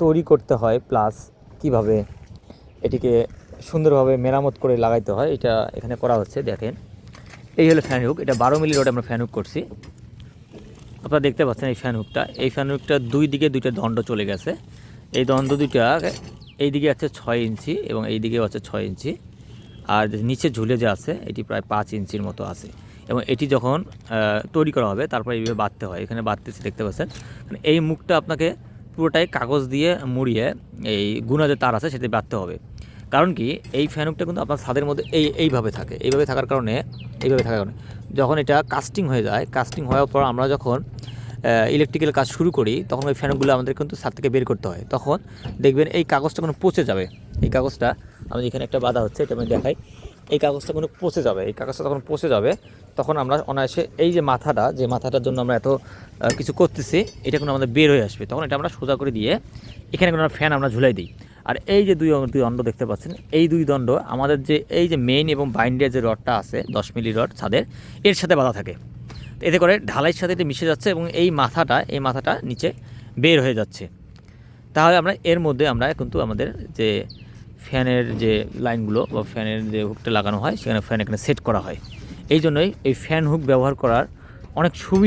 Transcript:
তৈরি করতে হয় প্লাস কীভাবে এটিকে সুন্দরভাবে মেরামত করে লাগাইতে হয়, এটা এখানে করা হচ্ছে, দেখেন। এই হলো ফ্যান হুক এটা বারো মিলি রোড আমরা ফ্যান হুক করছি। আপনারা দেখতে পাচ্ছেন এই ফ্যান হুকটা এই ফ্যান হুকটা দুই দিকে দুইটা দণ্ড চলে গেছে। এই দণ্ড দুইটা এই দিকে আছে ছয় ইঞ্চি এবং এই দিকেও আছে ছয় ইঞ্চি। আর নিচে ঝুলে যে আছে, এটি প্রায় পাঁচ ইঞ্চির মতো আছে। এবং এটি যখন তৈরি করা হবে, তারপর এইভাবে বাঁধতে হয়। এখানে বাঁধতেছি, দেখতে পাচ্ছেন। এই মুখটা আপনাকে পুরোটাই কাগজ দিয়ে মুড়িয়ে এই গুণা যে তার আছে সেটি বাঁধতে হবে। কারণ কি, এই ফ্যানুকটা কিন্তু আপনার ছাদের মধ্যে এই, এইভাবে থাকে। এইভাবে থাকার কারণে, এইভাবে থাকার কারণে যখন এটা কাস্টিং হয়ে যায় কাস্টিং হওয়ার পর আমরা যখন ইলেকট্রিক্যাল কাজ শুরু করি, তখন ওই ফ্যানগুলো আমাদের কিন্তু ছাদ থেকে বের করতে হয়। তখন দেখবেন এই কাগজটা কোনো পচে যাবে। এই কাগজটা আমি এখানে একটা বাধা হচ্ছে, এটা আমি দেখাই। এই কাগজটা কোনো পচে যাবে। এই কাগজটা যখন পচে যাবে, তখন আমরা অনায়াসে এই যে মাথাটা, যে মাথাটার জন্য আমরা এত কিছু করতেছি, এটা কোনো আমাদের বের হয়ে আসবে। তখন এটা আমরা সোজা করে দিয়ে এখানে কোনো ফ্যান আমরা ঝুলাই দিই। আর এই যে দুই দুই দণ্ড দেখতে পাচ্ছেন, এই দুই দণ্ড আমাদের যে, এই যে মেইন এবং বাইন্ডের যে রডটা আছে, দশ মিলি রড ছাদের, এর সাথে বাঁধা থাকে। এতে করে ঢালাইয়ের সাথে এটা মিশে যাচ্ছে এবং এই মাথাটা এই মাথাটা নিচে বের হয়ে যাচ্ছে। তাহলে আমরা এর মধ্যে আমরা কিন্তু আমাদের যে ফ্যানের যে লাইনগুলো বা ফ্যানের যে হুকটা লাগানো হয়, সেখানে ফ্যান এখানে সেট করা হয়। এই জন্যই এই ফ্যান হুক ব্যবহার করার অনেক সুবিধা